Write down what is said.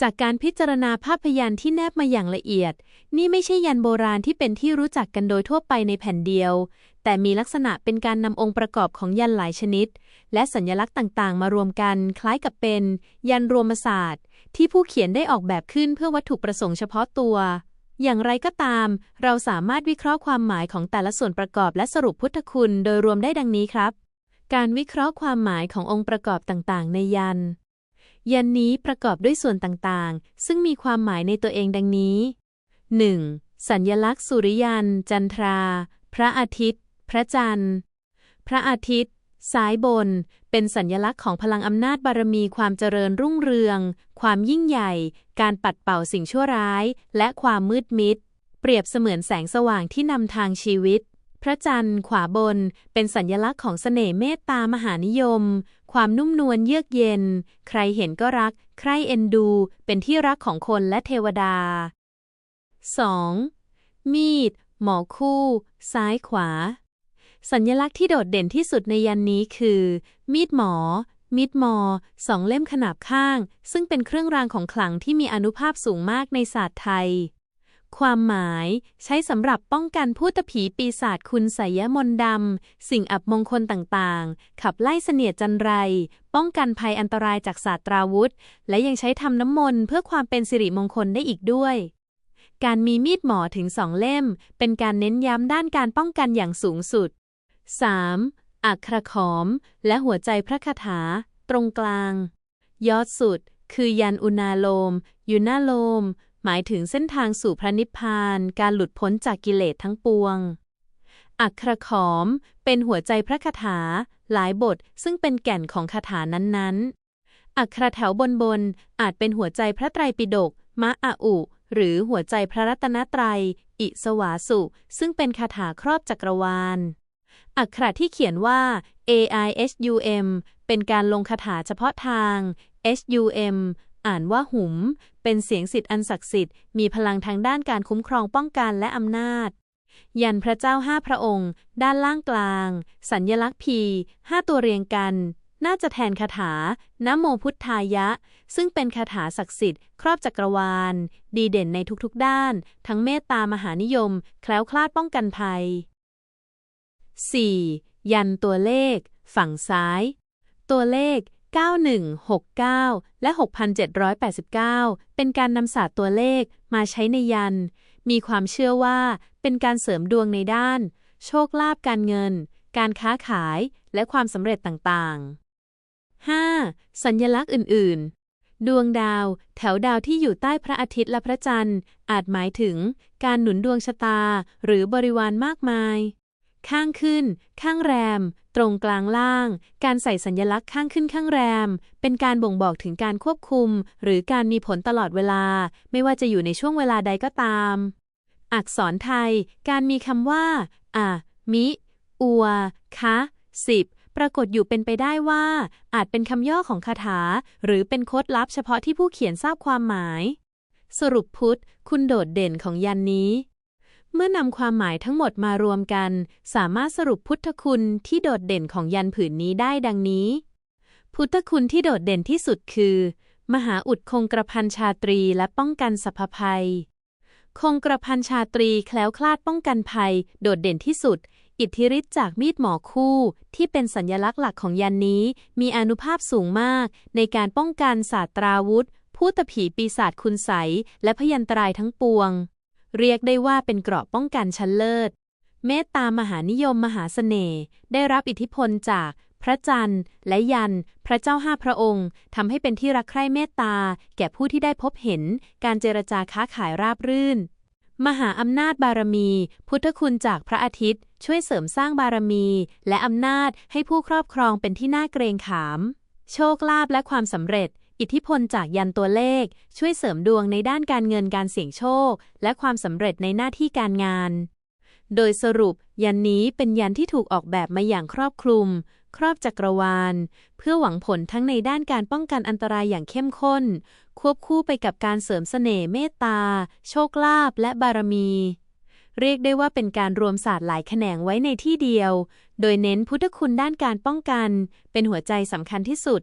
จากการพิจารณาภาพยันที่แนบมาอย่างละเอียด นี่ไม่ใช่ยันโบราณที่เป็นที่รู้จักกันโดยทั่วไปในแผ่นเดียว แต่มีลักษณะเป็นการนำองค์ประกอบของยันหลายชนิด และสัญลักษณ์ต่างๆ มารวมกันคล้ายกับเป็น ยันรวมศาสตร์ ที่ผู้เขียนได้ออกแบบขึ้นเพื่อวัตถุประสงค์เฉพาะตัว อย่างไรก็ตาม เราสามารถวิเคราะห์ความหมายของแต่ละส่วนประกอบและสรุปพุทธคุณโดยรวมได้ดังนี้ครับ การวิเคราะห์ความหมายขององค์ประกอบต่างๆ ในยัน ยันนี้ประกอบด้วยส่วนต่างๆ ซึ่งมีความหมายในตัวเองดังนี้ 1. สัญญลักษณ์สุริยัน จันทรา พระอาทิตย์ พระจันทร์ พระอาทิตย์ ซ้ายบน เป็นสัญญลักษณ์ของพลังอำนาจบารมีความเจริญรุ่งเรือง ความยิ่งใหญ่ การปัดเป่าสิ่งชั่วร้าย และความมืดมิด เปรียบเสมือนแสงสว่างที่นำทางชีวิต พระจันทร์ขวาบนเป็นสัญลักษณ์ของเสน่ห์เมตตามหานิยม ความนุ่มนวลเยือกเย็น ใครเห็นก็รัก ใครเอ็นดู เป็นที่รักของคนและเทวดา 2. มีด หมอคู่ ซ้ายขวา สัญลักษณ์ที่โดดเด่นที่สุดในยันนี้คือ มีดหมอ มีดมอ สองเล่มขนาบข้าง ซึ่งเป็นเครื่องรางของขลังที่มีอนุภาพสูงมากในศาสตร์ไทย ความหมายใช้สำหรับป้องกันพูตผีปีศาจคุณไสยมนดำ สิ่งอับมงคลต่างๆ ขับไล่เสนียดจันไร ป้องกันภัยอันตรายจากศาสตราวุธ และยังใช้ทำน้ำมนต์เพื่อความเป็นสิริมงคลได้อีกด้วย การมีมีดหมอถึงสองเล่ม เป็นการเน้นย้ำด้านการป้องกันอย่างสูงสุด 3. อักขระขอม และหัวใจพระคาถา ตรงกลาง ยอดสุด คือยันอุณาโลมยุนาโลม หมายถึงเส้นทางสู่พระนิพพาน การหลุดพ้นจากกิเลสทั้งปวง อักขระขอม เป็นหัวใจพระคาถา หลายบทซึ่งเป็นแก่นของคาถานั้นๆ อักขระแถวบนบนๆอาจเป็นหัวใจพระไตรปิฎกมะอะอุ หรือหัวใจพระรัตนตรัย อิสวาสุ ซึ่งเป็นคาถาครอบจักรวาล อักขระที่เขียนว่า AISUM เป็นการลงคาถาเฉพาะทาง SUM อ่านว่าหุม เป็นเสียงสิทธิ์อันศักดิ์สิทธิ์ มีพลังทางด้านการคุ้มครองป้องกันและอำนาจ ยันพระเจ้าห้าพระองค์ ด้านล่างกลาง สัญญลักษณ์พีห้าตัวเรียงกัน น่าจะแทนคาถานะโมพุทธายะ ซึ่งเป็นคาถาศักดิ์สิทธิ์ ครอบจักรวาล ดีเด่นในทุกๆด้าน ทั้งเมตตามหานิยม แคล้วคลาดป้องกันภัย 4. ยันตัวเลข ฝั่งซ้าย ตัวเลข 9169 และ 6789 เป็นการนำศาสตร์ตัวเลขมาใช้ในยัน มีความเชื่อว่าเป็นการเสริมดวงในด้าน โชคลาภการเงิน การค้าขาย และความสำเร็จต่างๆ 5. สัญญลักษณ์อื่น ๆ ดวงดาว แถวดาวที่อยู่ใต้พระอาทิตย์และพระจันทร์ อาจหมายถึง การหนุนดวงชะตา หรือบริวารมากมาย ข้างขึ้น ข้างแรม ตรงกลางล่าง การใส่สัญลักษณ์ข้างขึ้นข้างแรม เป็นการบ่งบอกถึงการควบคุม หรือการมีผลตลอดเวลา ไม่ว่าจะอยู่ในช่วงเวลาใดก็ตาม อักษรไทย การมีคำว่า อะมิอัว คะสิบปรากฏอยู่เป็นไปได้ว่า อาจเป็นคำย่อของคาถา หรือเป็นโค้ดลับเฉพาะที่ผู้เขียนทราบความหมาย สรุปพุทธ คุณโดดเด่นของยันนี้ เมื่อนำความหมายทั้งหมดมารวมกัน สามารถสรุปพุทธคุณที่โดดเด่นของยันผืนนี้ได้ดังนี้ พุทธคุณที่โดดเด่นที่สุดคือ มหาอุดคงกระพันชาตรีและป้องกันสัพภัย คงกระพันชาตรีแคล้วคลาดป้องกันภัย โดดเด่นที่สุด อิทธิฤทธิ์จากมีดหมอคู่ ที่เป็นสัญลักษณ์หลักของยันนี้ มีอนุภาพสูงมาก ในการป้องกันศาสตราวุธผู้ตผีปีศาจคุณใสและพยันตรายทั้งปวง เรียกได้ว่าเป็นเกราะป้องกันชั้นเลิศ เมตตามหานิยมมหาเสน่ห์ได้รับอิทธิพลจากพระจันทร์และยัน พระเจ้าห้าพระองค์ทำให้เป็นที่รักใคร่เมตตา แก่ผู้ที่ได้พบเห็น การเจรจาค้าขายราบรื่น มหาอำนาจบารมี พุทธคุณจากพระอาทิตย์ ช่วยเสริมสร้างบารมี และอำนาจให้ผู้ครอบครองเป็นที่น่าเกรงขาม โชคลาภและความสำเร็จ อิทธิพลจากยันตัวเลข ช่วยเสริมดวงในด้านการเงินการเสี่ยงโชค และความสำเร็จในหน้าที่การงาน โดยสรุป ยันนี้เป็นยันที่ถูกออกแบบมาอย่างครอบคลุม ครอบจักรวาล เพื่อหวังผลทั้งในด้านการป้องกันอันตรายอย่างเข้มข้น ควบคู่ไปกับการเสริมเสน่ห์เมตตา โชคลาภและบารมีเรียกได้ว่าเป็นการรวมศาสตร์หลายแขนงไว้ในที่เดียว โดยเน้นพุทธคุณด้านการป้องกัน เป็นหัวใจสำคัญที่สุด